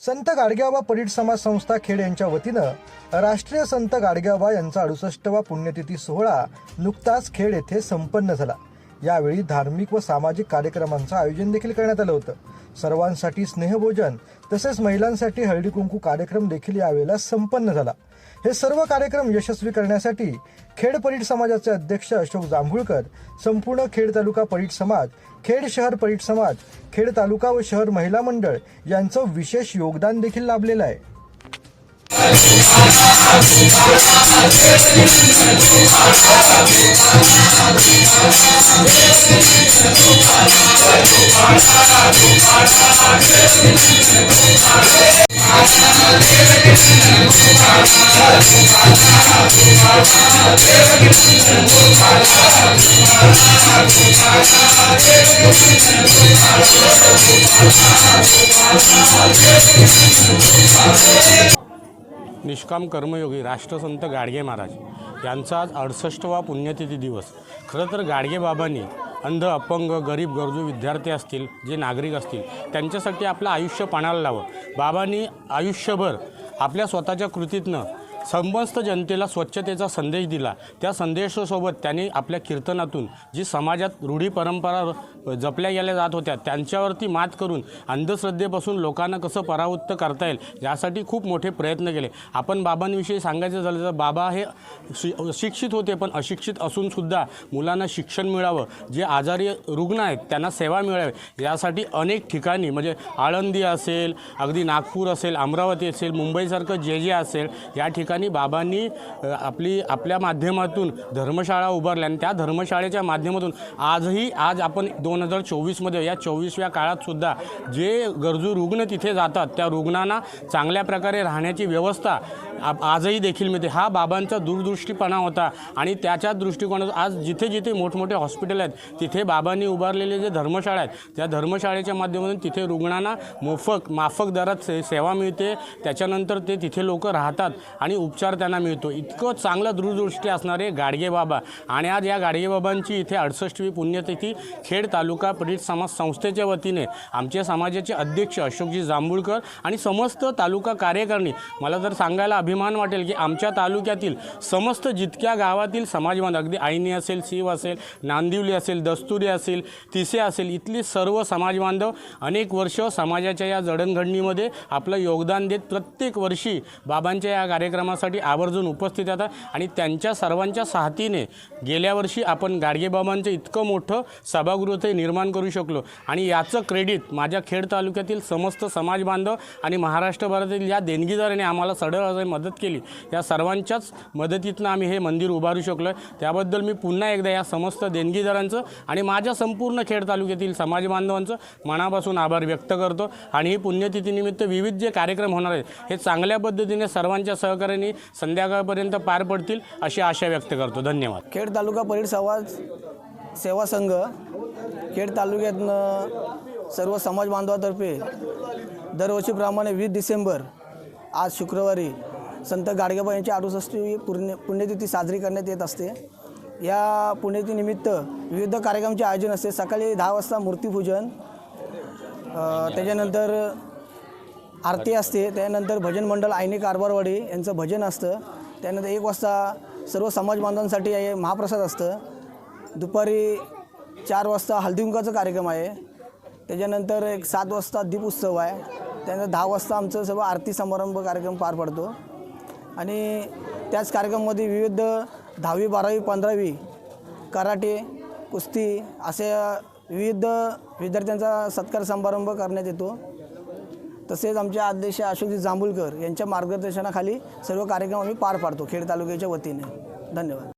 संत गाडग्याबा परीट समाज संस्था खेड यांच्या वतीनं राष्ट्रीय संत गाडग्याबा यांचा अडुसष्टवा पुण्यतिथी सोहळा नुकताच खेड येथे संपन्न झाला. यावेळी धार्मिक व सामाजिक कार्यक्रमांचं आयोजन देखील करण्यात आलं होतं. सर्वांसाठी स्नेहभोजन तसेच महिलांसाठी हळदी कुंकू कार्यक्रम देखील यावेळेला संपन्न झाला. हे सर्व कार्यक्रम यशस्वी करण्यासाठी खेड परीट समाजाचे अध्यक्ष अशोक जांभुळकर संपूर्ण खेड तालुका परीट समाज खेड शहर परीट समाज खेड तालुका व शहर महिला मंडळ यांचं विशेष योगदान देखील लाभलेलं आहे. निष्काम कर्मयोगी राष्ट्रसंत गाडगे महाराज यांचा आज अडसष्टवा पुण्यतिथी दिवस. खरं तर गाडगे बाबांनी अंध अपंग गरीब गरजू विद्यार्थी असतील जे नागरिक असतील त्यांच्यासाठी आपलं आयुष्य पाण्याला लावं. बाबांनी आयुष्यभर आपल्या स्वतःच्या कृतीतनं समस्त जनतेला स्वच्छतेचा संदेश दिला. त्या संदेशासोबत त्यांनी आपल्या कीर्तनातून जी समाजात रूढी परंपरा जपल्या गेल्या जात होत्या त्यांच्यावरती मात करून अंधश्रद्धेपासून लोकांना कसं परावृत्त करता येईल यासाठी खूप मोठे प्रयत्न केले. आपण बाबांविषयी सांगायचं झालं तर बाबा हे शि शिक्षित होते पण अशिक्षित असूनसुद्धा मुलांना शिक्षण मिळावं. जे आजारी रुग्ण आहेत त्यांना सेवा मिळावी. यासाठी अनेक ठिकाणी म्हणजे आळंदी असेल अगदी नागपूर असेल अमरावती असेल मुंबईसारखं जे जे असेल या ठिकाणी बाबांनी आपली आपल्या माध्यमातून धर्मशाळा उभारल्या आणि त्या धर्मशाळेच्या माध्यमातून आजही आज आपण दोन हजार चोवीसमध्ये या चोवीसव्या काळातसुद्धा जे गरजू रुग्ण तिथे जातात त्या रुग्णांना चांगल्या प्रकारे राहण्याची व्यवस्था आजही देखील मिळते. हा बाबांचा दूरदृष्टीपणा होता आणि त्याच्या दृष्टिकोनात आज जिथे जिथे मोठमोठे हॉस्पिटल आहेत तिथे बाबांनी उभारलेले जे धर्मशाळा आहेत त्या धर्मशाळेच्या माध्यमातून तिथे रुग्णांना मोफक माफक दरात से सेवा मिळते. त्याच्यानंतर ते तिथे लोक राहतात आणि उपचार त्यांना मिळतो. इतकं चांगलं दूरदृष्टी असणारे गाडगे बाबा. आणि आज या गाडगे बाबांची इथे अडसष्टवी पुण्यतिथी खेड तालुका पीडित समाज संस्थेच्या वतीने आमच्या समाजाचे अध्यक्ष अशोकजी जांभूळकर आणि समस्त तालुका कार्यकारिणी. मला जर सांगायला अभिमान वाटेल की आमच्या तालुक्यातील समस्त जितक्या गावातील समाजबांध अगदी आईनी असेल शिव असेल नांदिवली असेल दस्तुरी असेल तिसे असेल इथली सर्व समाजबांधव अनेक वर्ष समाजाच्या या जडणघडणीमध्ये आपलं योगदान देत प्रत्येक वर्षी बाबांच्या या कार्यक्रमासाठी आवर्जून उपस्थित येतात आणि त्यांच्या सर्वांच्या साथीने गेल्या वर्षी आपण गाडगेबाबांचं इतकं मोठं सभागृह ते निर्माण करू शकलो. आणि याचं क्रेडिट माझ्या खेड तालुक्यातील समस्त समाज बांधव आणि महाराष्ट्रभरातील या देणगीदाराने आम्हाला सडळ मदत केली. या सर्वांच्याच मदतीतनं आम्ही हे मंदिर उभारू शकलो आहे त्याबद्दल मी पुन्हा एकदा या समस्त देणगीदारांचं आणि माझ्या संपूर्ण खेड तालुक्यातील समाज बांधवांचं मनापासून आभार व्यक्त करतो. आणि ही पुण्यतिथीनिमित्त विविध जे कार्यक्रम होणार आहेत हे चांगल्या पद्धतीने सर्वांच्या सहकार्याने संध्याकाळपर्यंत पार पडतील अशी आशा व्यक्त करतो. धन्यवाद. खेड तालुका परीड समाज सेवा संघ खेड तालुक्यातनं सर्व समाज बांधवातर्फे दरवर्षीप्रमाणे वीस डिसेंबर आज शुक्रवारी संत गाडगेबा यांची अडुसष्टी पुण्य पुण्यतिथी साजरी करण्यात येत असते. या पुण्यतिथीनिमित्त विविध कार्यक्रमाचे आयोजन असते. सकाळी दहा वाजता मूर्तीपूजन त्याच्यानंतर आरती असते त्यानंतर भजन मंडळ आयनी कारभारवाडी यांचं भजन असतं. त्यानंतर एक वाजता सर्व समाज बांधवांसाठी महाप्रसाद असतं. दुपारी चार वाजता हळदीकुंकाचा कार्यक्रम आहे. त्याच्यानंतर एक सात वाजता दीप उत्सव आहे. त्यानंतर दहा वाजता आमचं सर्व आरती समारंभ कार्यक्रम पार पडतो. आणि त्याच कार्यक्रमामध्ये विविध दहावी बारावी पंधरावी कराटे कुस्ती असे विविध विद्यार्थ्यांचा सत्कार समारंभ करण्यात येतो. तसेच आमचे अध्यक्ष अशोकजी जांभूळकर यांच्या मार्गदर्शनाखाली सर्व कार्यक्रम आम्ही पार पाडतो खेड तालुक्याच्या वतीने. धन्यवाद.